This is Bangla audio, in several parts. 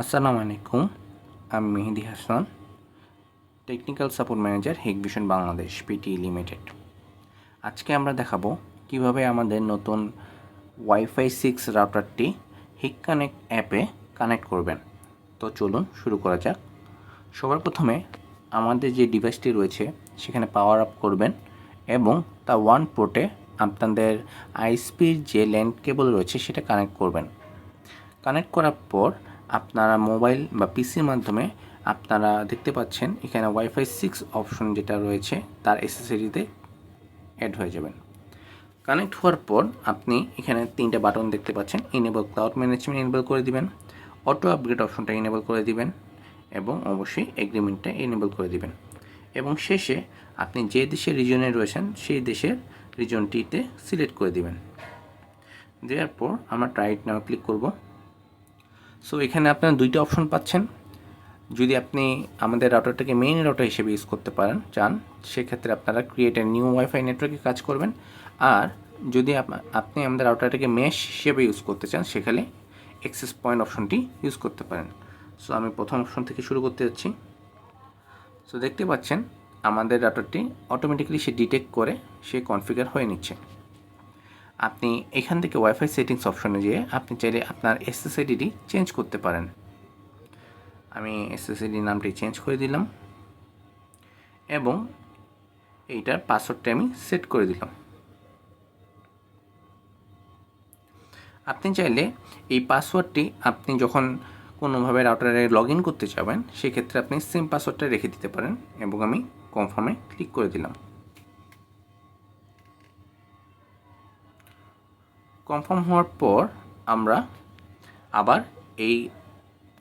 আসসালামু আলাইকুম, আমি Mehedi Hasan technical support manager Hikvision Bangladesh PT limited আজকে আমরা দেখাবো কীভাবে আমাদের নতুন ওয়াইফাই সিক্স রাউটারটি হিক কানেক্ট অ্যাপে কানেক্ট করবেন। তো চলুন শুরু করা যাক। সবার প্রথমে আমাদের যে ডিভাইসটি রয়েছে, সেখানে পাওয়ার আপ করবেন এবং তা ওয়ান পোর্টে আপনাদের আইসপির যে ল্যান্ড কেবল রয়েছে, সেটা কানেক্ট করবেন। কানেক্ট করার পর আপনারা মোবাইল বা পিসির মাধ্যমে আপনারা দেখতে পাচ্ছেন, এখানে ওয়াইফাই সিক্স অপশন যেটা রয়েছে, তার এসএসএরিতে অ্যাড হয়ে যাবেন। কানেক্ট হওয়ার পর আপনি এখানে তিনটা বাটন দেখতে পাচ্ছেন ইনেবল ক্লাউড ম্যানেজমেন্ট ইনেবল করে দিবেন অটো আপগ্রেড অপশনটা ইনেবল করে দিবেন এবং অবশ্যই এগ্রিমেন্টটা ইনেবল করে দিবেন। এবং শেষে আপনি যে দেশের রিজনে রয়েছেন, সেই দেশের রিজনটিতে সিলেক্ট করে দিবেন। দেওয়ার পর আমরা ট্রাইট নাও ক্লিক করব। সো এখানে আপনারা দুইটা অপশন পাচ্ছেন। যদি আপনি আমাদের রাউটারটাকে মেইন রাউটার হিসেবে ইউজ করতে পারেন, চান, সেক্ষেত্রে আপনারা ক্রিয়েট এ নিউ ওয়াইফাই নেটওয়ার্কে কাজ করবেন। আর যদি আপ- আপনি আমাদের রাউটারটাকে মেশ হিসেবে ইউজ করতে চান, সেখানে এক্সেস পয়েন্ট অপশনটি ইউজ করতে পারেন। সো আমি প্রথম অপশন থেকে শুরু করতে যাচ্ছি। সো দেখতে পাচ্ছেন, আমাদের রাউটারটি অটোমেটিক্যালি সে ডিটেক্ট করে, সে কনফিগার হয়ে নিচ্ছে। আপনি এখান থেকে ওয়াইফাই সেটিংস অপশনে যেয়ে আপনি চাইলে আপনার এসএসআইডিটি চেঞ্জ করতে পারেন। আমি এসএসআইডি নামটি চেঞ্জ করে দিলাম এবং এইটার পাসওয়ার্ডটা আমি সেট করে দিলাম। আপনি চাইলে এই পাসওয়ার্ডটি আপনি যখন কোনোভাবে রাউটারে লগ ইন করতে চাবেন সেক্ষেত্রে আপনি সেম পাসওয়ার্ডটা রেখে দিতে পারেন এবং আমি কনফার্মে ক্লিক করে দিলাম। কনফার্ম হওয়ার পর আমরা আবার এই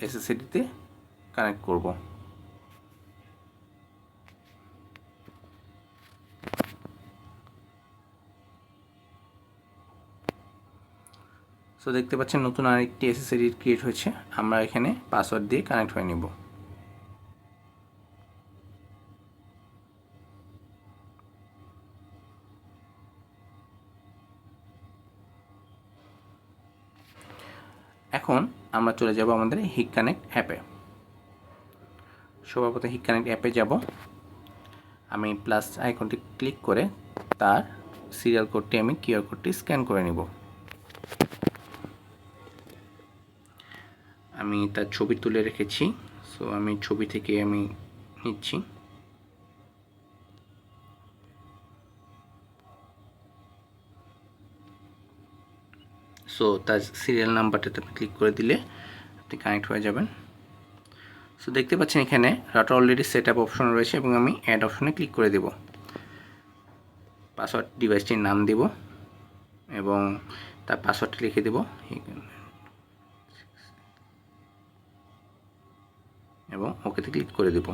এসএসএডিতে কানেক্ট করব। সো দেখতে পাচ্ছেন নতুন আরেকটি এসএসএডি ক্রিয়েট হয়েছে। আমরা এখানে পাসওয়ার্ড দিয়ে কানেক্ট হয়ে নিব। এখন আমরা চলে যাব আমাদের হিক কানেক্ট অ্যাপে। সবার প্রথমে হিক কানেক্ট অ্যাপে যাব। আমি প্লাস আইকনটি ক্লিক করে তার সিরিয়াল কোডটি আমি কিউআর কোডটি স্ক্যান করে নিব। আমি তার ছবি তুলে রেখেছি। সো আমি ছবি থেকে আমি নিচ্ছি। সো তার সিরিয়াল নাম্বারটাতে আপনি ক্লিক করে দিলে আপনি কানেক্ট হয়ে যাবেন। সো দেখতে পাচ্ছেন এখানে router already set up option রয়েছে এবং আমি অ্যাড অপশনে ক্লিক করে দেব। পাসওয়ার্ড ডিভাইসটির নাম দেব এবং তার পাসওয়ার্ডটা লিখে দেব। এবং ওকেতে ক্লিক করে দেব।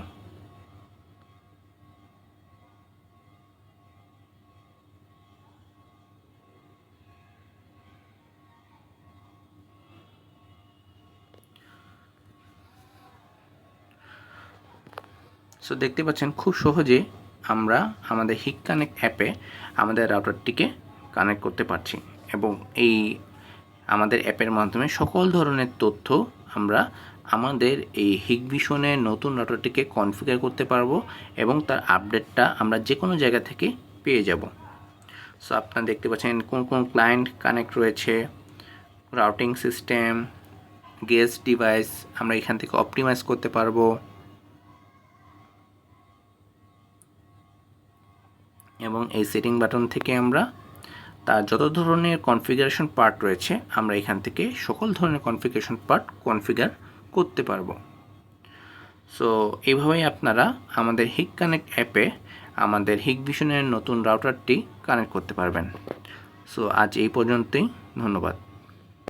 সো দেখতে পাচ্ছেন, খুব সহজে আমরা আমাদের হিক কানেক্ট অ্যাপে আমাদের রাউটারটিকে কানেক্ট করতে পারছি এবং এই আমাদের অ্যাপের মাধ্যমে সকল ধরনের তথ্য আমরা আমাদের এই হিক ভিশনের নতুন রাউটারটিকে কনফিগার করতে পারব এবং তার আপডেটটা আমরা যে কোনো জায়গা থেকে পেয়ে যাব। সো আপনারা দেখতে পাচ্ছেন কোন কোন ক্লায়েন্ট কানেক্ট রয়েছে রাউটিং সিস্টেম গেস্ট ডিভাইস আমরা এখান থেকে অপটিমাইজ করতে পারব। এবং এই সেটিং বাটন থেকে আমরা তার যত ধরনের কনফিগারেশন পার্ট রয়েছে, আমরা এখান থেকে সকল ধরনের কনফিগারেশন পার্ট কনফিগার করতে পারব। সো এইভাবেই আপনারা আমাদের হিক কানেক্ট অ্যাপে আমাদের হিক ভিশনের নতুন রাউটারটি কানেক্ট করতে পারবেন। সো আজ এই পর্যন্তই, ধন্যবাদ।